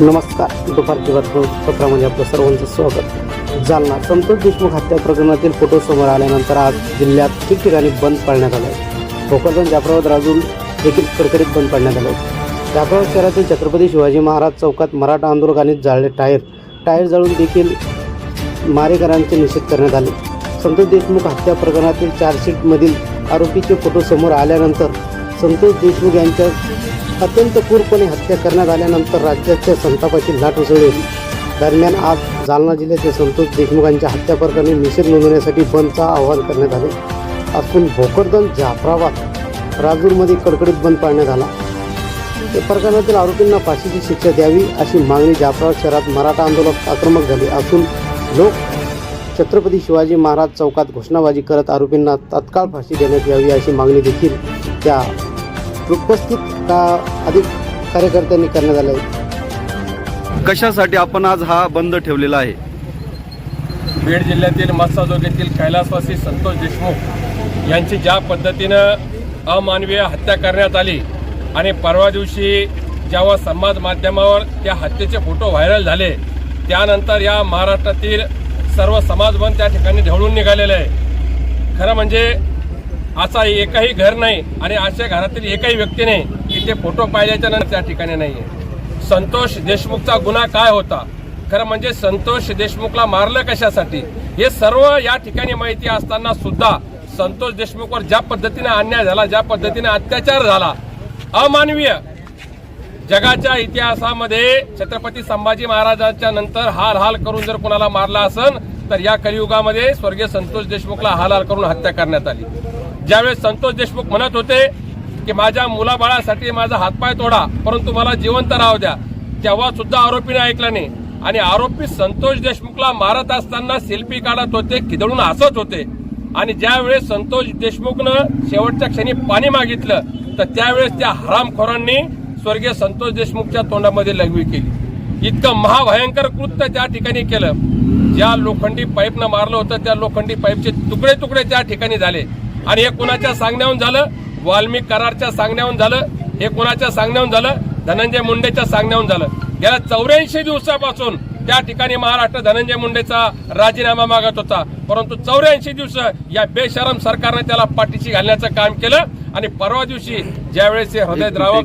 नमस्कार. दुपारची बातमीपत्रामध्ये आपलं सर्वांचं स्वागत. जालना संतोष देशमुख हत्या प्रकरणातील फोटो समोर आल्यानंतर आज जिल्ह्यात ठिकठिकाणी बंद पाडण्यात आलं आहे भोकरदन जाफराबाद राजून देखील कडकडीत बंद पाडण्यात आलं जाफराबाद शहरातील छत्रपती शिवाजी महाराज चौकात मराठा आंदोलकांनी जाळले टायर. टायर जाळून देखील मारेकरांचे निषेध करण्यात आले. संतोष देशमुख हत्या प्रकरणातील चार्जशीटमधील आरोपीचे फोटो समोर आल्यानंतर संतोष देशमुख यांच्या अत्यंत क्रूरपणे हत्या करण्यात आल्यानंतर राज्याच्या संतापाची लाट उसळली. होती दरम्यान आज जालना जिल्ह्यातील संतोष देशमुखांच्या हत्या प्रकरणी निषेध नोंदवण्यासाठी बंदचा आवाहन करण्यात आले. असून भोकरदन जाफराबाद राजूरमध्ये कडकडीत बंद पाळण्यात आला. या प्रकरणातील आरोपींना फाशीची शिक्षा द्यावी अशी मागणी जाफराबाद शहरात मराठा आंदोलक आक्रमक झाले असून लोक छत्रपती शिवाजी महाराज चौकात घोषणाबाजी करत आरोपींना तात्काळ फाशी देण्यात यावी अशी मागणी देखील त्या उपस्थित का अधिक कार्यकर्त्यांनी करण्यात आलं आहे कशासाठी आपण आज हा बंद ठेवलेला आहे? बीड जिल्ह्यातील मत्साजोग येथील कैलासवासी संतोष देशमुख यांची ज्या पद्धतीनं अमानवीय हत्या करण्यात आली आणि परवा दिवशी जेव्हा समाज माध्यमावर त्या हत्येचे फोटो व्हायरल झाले त्यानंतर या महाराष्ट्रातील सर्व समाजबंद त्या ठिकाणी ढवळून निघालेले आहे. खरं म्हणजे असा एकही घर नाही आणि अशा घरातील एकही व्यक्ती नाही की ते फोटो पाहिल्याच्या नंतर त्या ठिकाणी नाही आहे संतोष देशमुखचा गुन्हा काय होता? खरं म्हणजे संतोष देशमुखला मारलं कशासाठी? हे सर्व या ठिकाणी माहिती असताना सुद्धा संतोष देशमुखवर ज्या पद्धतीने अन्याय झाला ज्या पद्धतीने अत्याचार झाला अमानवीय जगाच्या इतिहासामध्ये छत्रपती संभाजी महाराजांच्या नंतर हाल हाल करून जर कोणाला मारला असेल तर या कलियुगामध्ये स्वर्गीय संतोष देशमुखला हाल हाल करून हत्या करण्यात आली. ज्यावेळेस संतोष देशमुख म्हणत होते की माझ्या मुलाबाळासाठी माझा हातपाय तोडा परंतु मला जिवंत राहू द्या तेव्हा सुद्धा आरोपीने ऐकलं नाही. आणि आरोपी संतोष देशमुखला मारत असताना सेल्फी काढत होते खिदळून हसत होते. आणि ज्यावेळेस संतोष देशमुखनं शेवटच्या क्षणी पाणी मागितलं तर त्यावेळेस त्या हरामखोरांनी स्वर्गीय संतोष देशमुखच्या तोंडामध्ये लघवी केली. इतकं महाभयंकर कृत्य त्या ठिकाणी केलं. ज्या लोखंडी पाईपनं मारलं होतं त्या लोखंडी पाईपचे तुकडे तुकडे त्या ठिकाणी झाले. आणि हे कुणाच्या सांगण्याहून झालं? वाल्मिक करारच्या सांगण्याहून झालं. हे कुणाच्या सांगण्याहून झालं? धनंजय मुंडेच्या सांगण्याहून झालं. गेल्या चौऱ्याऐंशी दिवसापासून त्या ठिकाणी महाराष्ट्र धनंजय मुंडेचा राजीनामा मागत होता. परंतु चौऱ्याऐंशी दिवस या बेशरम सरकारने त्याला पाठीशी घालण्याचं काम केलं आणि परवा दिवशी ज्यावेळेस हे हृदय द्रावक